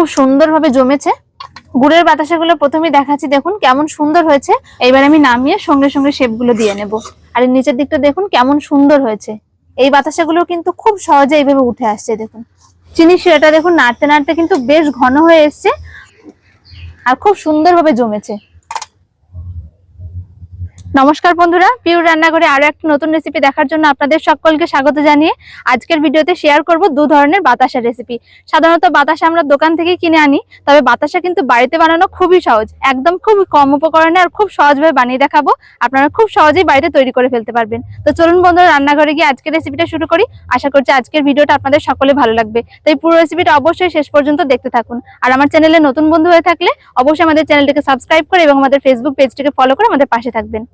খুব সুন্দরভাবে জমেছে। গুড়ের বাতাসাগুলো প্রথমে দেখাচ্ছি, দেখুন কেমন সুন্দর হয়েছে। এইবার আমি নামিয়ে সঙ্গে সঙ্গে শেপগুলো দিয়ে নেব। আর নিচের দিকটা দেখুন কেমন সুন্দর হয়েছে। এই বাতাসাগুলো কিন্তু খুব সহজে এইভাবে উঠে আসছে, দেখুন। চিনি শিরাটা দেখুন নাড়তে নাড়তে কিন্তু বেশ ঘন হয়ে এসছে। আর খুব সুন্দরভাবে জমেছে। নমস্কার বন্ধুরা পিউর রান্নাঘরে আরও একটা নতুন রেসিপি দেখার জন্য আপনাদের সকলকে স্বাগত জানিয়ে আজকের ভিডিওতে শেয়ার করব দু ধরনের বাতাসা রেসিপি সাধারণত বাতাসা আমরা দোকান থেকে কিনে আনি, তবে বাতাসা কিন্তু বাড়িতে বানানো খুবই সহজ, একদম খুব কম উপকরণে আর খুব সহজভাবে বানিয়ে দেখাবো, আপনারা খুব সহজেই বাড়িতে তৈরি করে ফেলতে পারবেন। তো চলুন বন্ধুরা, রান্নাঘরে গিয়ে আজকের রেসিপিটা শুরু করি। আশা করছি আজকের ভিডিওটা আপনাদের সকলে ভালো লাগবে। তাই পুরো রেসিপিটা অবশ্যই শেষ পর্যন্ত দেখতে থাকুন। আর আমার চ্যানেলে নতুন বন্ধু হয়ে থাকলে অবশ্যই আমাদের চ্যানেলটিকে সাবস্ক্রাইব করে এবং আমাদের ফেসবুক পেজটিকে ফলো করে আমাদের পাশে থাকবেন।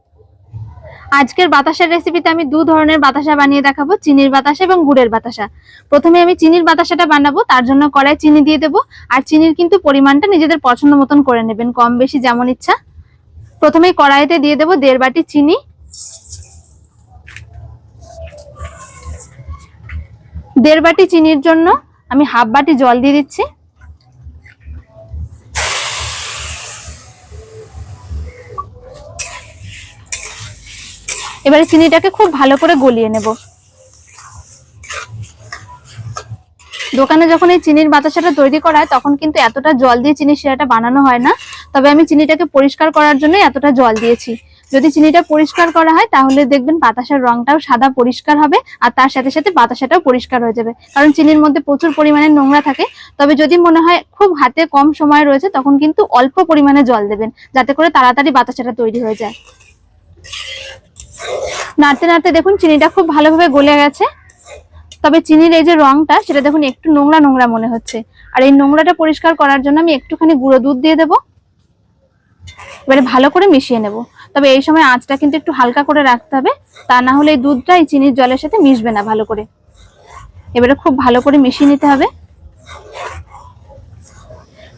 আজকের বাতাসার রেসিপিতে আমি দু ধরনের বাতাসা বানিয়ে দেখাবো, চিনির বাতাসা এবং গুড়ের বাতাসা। প্রথমে আমি চিনির বাতাসাটা বানাবো, তার জন্য কড়াই চিনি দিয়ে দেবো, আর চিনির কিন্তু পরিমাণটা নিজেদের পছন্দ মতন করে নেবেন, কম বেশি যেমন ইচ্ছা। প্রথমে কড়াইতে দিয়ে দেবো দেড় বাটি চিনি। দেড় বাটি চিনির জন্য আমি হাফ বাটি জল দিয়ে দিচ্ছি। এবারে চিনিটাকে খুব ভালো করে গলিয়ে নেব। দোকানে যখন এই চিনির বাতাসাটা তৈরি করা হয়, তখন কিন্তু এতটা জল দিয়ে চিনির শিরাটা বানানো হয় না। তবে আমি চিনিটাকে পরিষ্কার করার জন্য এতটা জল দিয়েছি। যদি চিনিটা পরিষ্কার করা হয়, তাহলে দেখবেন বাতাসার রংটাও সাদা পরিষ্কার হবে, আর তার সাথে সাথে বাতাসাটাও পরিষ্কার হয়ে যাবে। কারণ চিনির মধ্যে প্রচুর পরিমাণে নোংরা থাকে। তবে যদি মনে হয় খুব হাতে কম সময় রয়েছে, তখন কিন্তু অল্প পরিমাণে জল দেবেন, যাতে করে তাড়াতাড়ি বাতাসাটা তৈরি হয়ে যায়। নাড়তে নাড়তে দেখুন চিনিটা খুব ভালোভাবে গলে গেছে। তবে চিনির এই যে রংটা, সেটা দেখুন একটু নোংরা নোংরা মনে হচ্ছে। আর এই নোংরাটা পরিষ্কার করার জন্য আমি একটুখানি গুঁড়ো দুধ দিয়ে দেবো। এবারে ভালো করে মিশিয়ে নেব। তবে এই সময় আঁচটা কিন্তু একটু হালকা করে রাখতে হবে। তা না হলে এই দুধটা এই চিনির জলের সাথে মিশবে না ভালো করে। এবারে খুব ভালো করে মিশিয়ে নিতে হবে।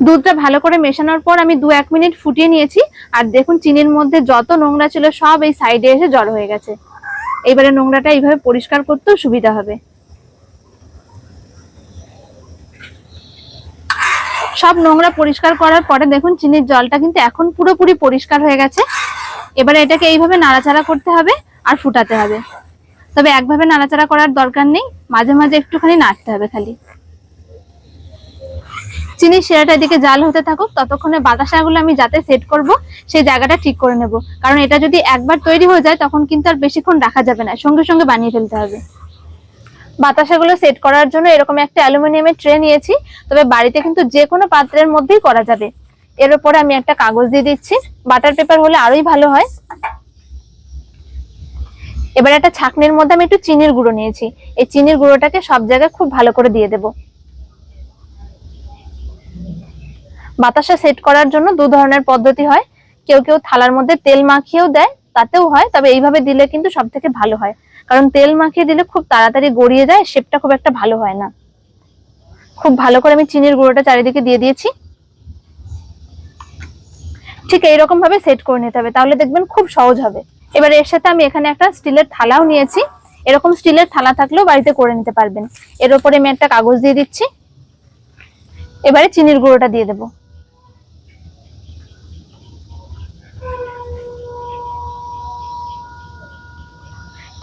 দুধটা ভালো করে মেশানোর পর আমি দু এক মিনিট ফুটিয়ে নিয়েছি। আর দেখুন, চিনির মধ্যে যত নোংরা ছিল, সব এই সাইডে এসে জড়ো হয়ে গেছে। এবারে নোংরাটা এইভাবে পরিষ্কার করতেও সুবিধা হবে। সব নোংরা পরিষ্কার করার পরে দেখুন, চিনির জলটা কিন্তু এখন পুরোপুরি পরিষ্কার হয়ে গেছে। এবারে এটাকে এইভাবে নাড়াচাড়া করতে হবে আর ফুটাতে হবে। তবে একভাবে নাড়াচাড়া করার দরকার নেই, মাঝে মাঝে একটুখানি নাড়তে হবে খালি। চিনি শিরাটা এদিকে জাল হতে থাকুক, ততক্ষণে বাতাসাগুলো আমি যাতে সেট করব, সেই জায়গাটা ঠিক করে নেব। কারণ এটা যদি একবার তৈরি হয়ে যায়, তখন কিন্তু আর বেশিক্ষণ রাখা যাবে না, সঙ্গে সঙ্গে বানিয়ে ফেলতে হবে। বাতাসাগুলো সেট করার জন্য এরকম একটা অ্যালুমিনিয়ামের ট্রে নিয়েছি, তবে বাড়িতে কিন্তু যে কোনো পাত্রের মধ্যেই করা যাবে। এর উপরে আমি একটা কাগজ দিয়ে দিচ্ছি বাটার পেপার হলে আরোই ভালো হয়। এবার একটা ছাকনির মধ্যে আমি একটু চিনির গুঁড়ো নিয়েছি, এই চিনির গুঁড়োটাকে সব জায়গায় খুব ভালো করে দিয়ে দেবো। বাতাসা সেট করার জন্য দু ধরনের পদ্ধতি হয়। কেউ কেউ থালার মধ্যে তেল মাখিয়েও দেয়, তাতেও হয়, তবে এইভাবে দিলে কিন্তু সব থেকে ভালো হয়। কারণ তেল মাখিয়ে দিলে খুব তাড়াতাড়ি গড়িয়ে যায় শেপটা খুব একটা ভালো হয় না। খুব ভালো করে আমি চিনির গুঁড়োটা চারিদিকে দিয়ে দিয়েছি। ঠিক এইরকম ভাবে সেট করে নিতে হবে, তাহলে দেখবেন খুব সহজ হবে। এবার এর সাথে আমি এখানে একটা স্টিলের থালাও নিয়েছি। এরকম স্টিলের থালা থাকলেও বাড়িতে করে নিতে পারবেন। এর উপরে আমি একটা কাগজ দিয়ে দিচ্ছি। এবারে চিনির গুঁড়োটা দিয়ে দেবো।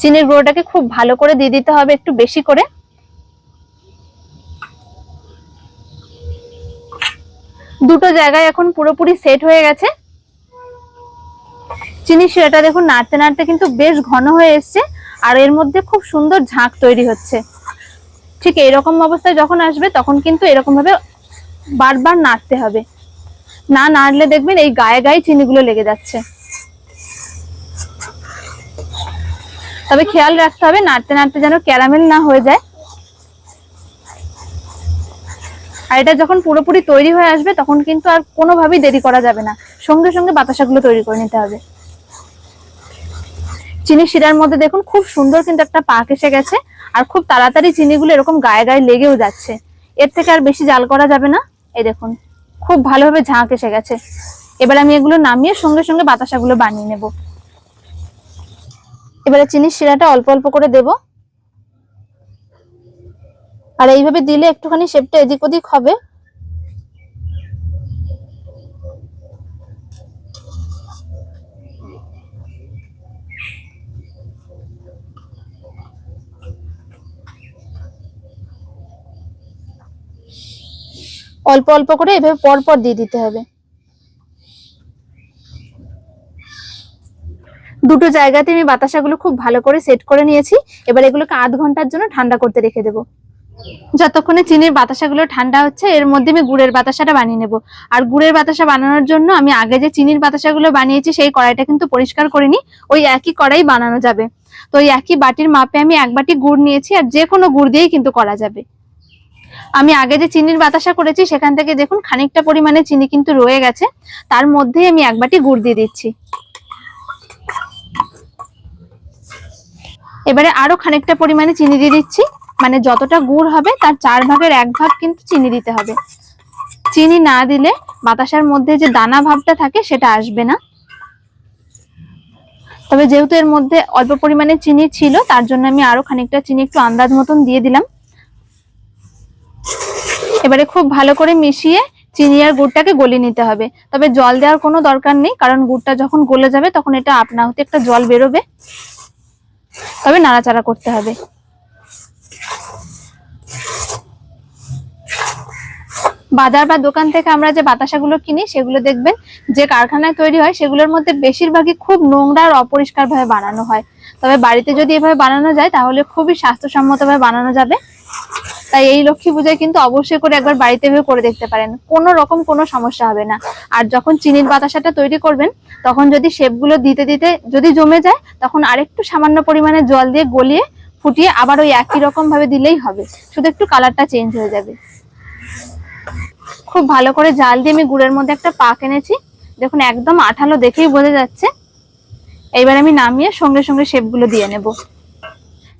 চিনির গুঁড়োটাকে খুব ভালো করে দিয়ে দিতে হবে একটু বেশি করে। দুটো জায়গায় এখন পুরোপুরি সেট হয়ে গেছে। চিনি শিরাটা দেখুন, নাড়তে নাড়তে কিন্তু বেশ ঘন হয়ে এসছে আর এর মধ্যে খুব সুন্দর ঝাঁক তৈরি হচ্ছে। ঠিক এরকম অবস্থায় যখন আসবে তখন কিন্তু এরকম ভাবে বারবার নাড়তে হবে। না নাড়লে দেখবেন এই গায়ে গায়ে চিনিগুলো লেগে যাচ্ছে। তবে খেয়াল রাখতে হবে, নাড়তে নাড়তে যেন ক্যারামেল না হয়ে যায়। আর এটা যখন পুরোপুরি তৈরি হয়ে আসবে, তখন কিন্তু আর কোনোভাবেই দেরি করা যাবে না। সঙ্গে সঙ্গে বাতাসাগুলো তৈরি করে নিতে হবে। চিনি শিরার মধ্যে দেখুন, খুব সুন্দর কিন্তু একটা পাক এসে গেছে, আর খুব তাড়াতাড়ি চিনিগুলো এরকম গায়ে গায়ে লেগেও যাচ্ছে। এর থেকে আর বেশি জাল করা যাবে না। এই দেখুন, খুব ভালোভাবে ঝাঁক এসে গেছে। এবার আমি এগুলো নামিয়ে সঙ্গে সঙ্গে বাতাসাগুলো বানিয়ে নেব। এবারে চিনির শিরাটা অল্প অল্প করে দেব। আর এইভাবে দিলে একটুখানি শেপটা এদিক ওদিক হবে। অল্প অল্প করে এভাবে পরপর দিয়ে দিতে হবে। দুটো জায়গাতে আমি বাতাসাগুলো খুব ভালো করে সেট করে নিয়েছি। এবার এগুলোকে আধ ঘণ্টার জন্য ঠান্ডা করতে রেখে দেবো। যতক্ষণে চিনির বাতাসাগুলো ঠান্ডা হচ্ছে, এর মধ্যে আমি গুড়ের বাতাসাটা বানিয়ে নেব। আর গুড়ের বাতাসা বানানোর জন্য আমি আগে যে চিনির বাতাসাগুলো বানিয়েছি, সেই কড়াইটা কিন্তু পরিষ্কার করিনি। ওই একই কড়াই বানানো যাবে। তো ওই একই বাটির মাপে আমি এক বাটি গুড় নিয়েছি, আর যে কোনো গুড় দিয়েই কিন্তু করা যাবে। আমি আগে যে চিনির বাতাসা করেছি, সেখান থেকে দেখুন খানিকটা পরিমাণে চিনি কিন্তু রয়ে গেছে। তার মধ্যেই আমি এক বাটি গুড় দিয়ে দিচ্ছি। এবারে আরও খানিকটা পরিমাণে চিনি দিয়ে দিচ্ছি। মানে যতটা গুড় হবে, তার চার ভাগের এক ভাগ কিন্তু চিনি দিতে হবে। চিনি না দিলে বাতাসার মধ্যে যে দানা ভাবটা থাকে, সেটা আসবে না। তবে যেহেতু এর মধ্যে অল্প পরিমাণে চিনি ছিল, তার জন্য আমি আরও খানিকটা চিনি একটু আন্দাজ মতন দিয়ে দিলাম। এবারে খুব ভালো করে মিশিয়ে চিনি আর গুড়টাকে গলিয়ে নিতে হবে। তবে জল দেওয়ার কোনো দরকার নেই, কারণ গুড়টা যখন গলে যাবে, তখন এটা আপনা হতে একটা জল বেরোবে। তবে নাড়াচাড়া করতে হবে। বাজার বা দোকান থেকে আমরা যে বাতাসাগুলো কিনি, সেগুলো দেখবেন যে কারখানায় তৈরি হয়, সেগুলোর মধ্যে বেশিরভাগই খুব নোংরা আর অপরিষ্কার ভাবে বানানো হয়। তবে বাড়িতে যদি এভাবে বানানো যায়, তাহলে খুবই স্বাস্থ্যসম্মত ভাবে বানানো যাবে। তাই এই লক্ষ্মী পূজায় কিন্তু অবশ্যই করে একবার বাড়িতে এভাবে করে দেখতে পারেন। কোনো রকম কোনো সমস্যা হবে না। আর যখন চিনির বাতাসাটা তৈরি করবেন, তখন যদি শেপগুলো দিতে দিতে যদি জমে যায়, তখন আরেকটু সামান্য পরিমাণে জল দিয়ে গলিয়ে ফুটিয়ে আবার ওই একই রকম ভাবে দিলেই হবে। শুধু একটু কালারটা চেঞ্জ হয়ে যাবে। খুব ভালো করে জাল দিয়ে আমি গুড়ের মধ্যে একটা পাক এনেছি। দেখুন, একদম আঠালো দেখেই বোঝা যাচ্ছে। এইবার আমি নামিয়ে সঙ্গে সঙ্গে শেপগুলো দিয়ে নেব।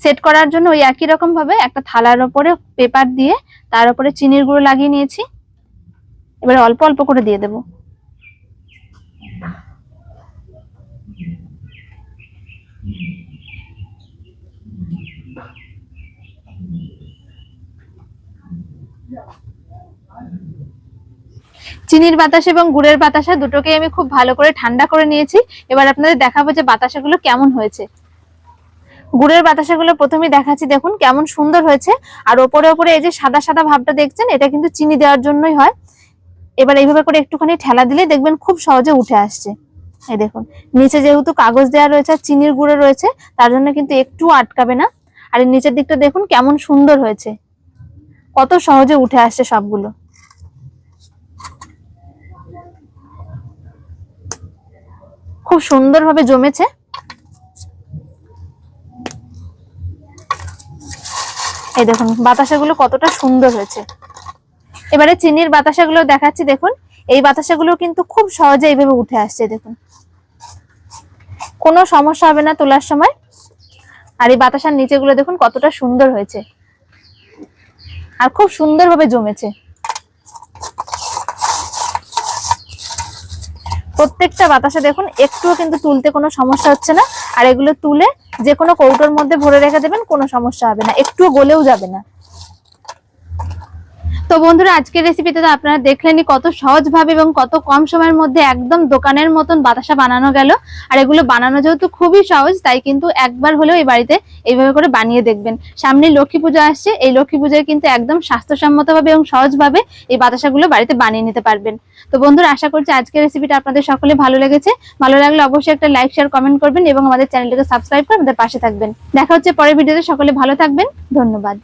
সেট করার জন্য ওই একই রকম ভাবে একটা থালার ওপরে পেপার দিয়ে তার উপরে চিনির গুঁড়ো লাগিয়ে নিয়েছি। এবার অল্প অল্প করে দিয়ে দেব। চিনির বাতাস এবং গুড়ের বাতাসা দুটোকে আমি খুব ভালো করে ঠান্ডা করে নিয়েছি। এবার আপনাদের দেখাবো যে বাতাসাগুলো কেমন হয়েছে। গুড়ের বাতাসাগুলো প্রথমে দেখাচ্ছি, দেখুন কেমন সুন্দর হয়েছে। আর ওপরে ওপরে এই যে সাদা সাদা ভাবটা দেখছেন, এটা কিন্তু চিনি দেওয়ার জন্যই হয়। এবার এইভাবে করে একটুখানি ঠেলা দিলে দেখবেন খুব সহজে উঠে আসছে। এই দেখুন, নিচে যেহেতু কাগজ দেওয়া রয়েছে আর চিনির গুঁড়ো রয়েছে, তার জন্য কিন্তু একটু আটকাবে না। আর এই নিচের দিকটা দেখুন কেমন সুন্দর হয়েছে। কত সহজে উঠে আসছে সবগুলো। খুব সুন্দরভাবে জমেছে। এই দেখুন, বাতাসাগুলো কতটা সুন্দর হয়েছে। এবারে চিনির বাতাসাগুলো দেখাচ্ছি, দেখুন। এই বাতাসাগুলো কিন্তু খুব সহজে এইভাবে উঠে আসছে, দেখুন। কোনো সমস্যা হবে না তোলার সময়। আর এই বাতাসার নিচেগুলো দেখুন, কতটা সুন্দর হয়েছে। আর খুব সুন্দরভাবে জমেছে। প্রত্যেকটা বাতাসা দেখুন, একটুও কিন্তু তুলতে কোনো সমস্যা হচ্ছে না। আর এগুলো তুলে যে কোনো কৌটোর মধ্যে ভরে রেখে দেবেন, কোনো সমস্যা হবে না। একটু গলেও যাবে না। তো বন্ধুরা, আজকের রেসিপিতে তো আপনারা দেখলেনই কত সহজভাবে এবং কত কম সময়ের মধ্যে একদম দোকানের মতন বাতাসা বানানো গেল। আর এগুলো বানানো যেহেতু খুবই সহজ, তাই কিন্তু একবার হলেও এই বাড়িতে এইভাবে করে বানিয়ে দেখবেন। সামনে লক্ষ্মী পূজা আসছে, এই লক্ষ্মী পূজায় কিন্তু একদম স্বাস্থ্যসম্মতভাবে এবং সহজভাবে এই বাতাসাগুলো বাড়িতে বানিয়ে নিতে পারবেন। তো বন্ধুরা, আশা করছি আজকের রেসিপিটা আপনাদের সকলে ভালো লেগেছে। ভালো লাগলে অবশ্যই একটা লাইক শেয়ার কমেন্ট করবেন এবং আমাদের চ্যানেলটিকে সাবস্ক্রাইব করে আমাদের পাশে থাকবেন। দেখা হচ্ছে পরের ভিডিওতে সকলে ভালো থাকবেন। ধন্যবাদ।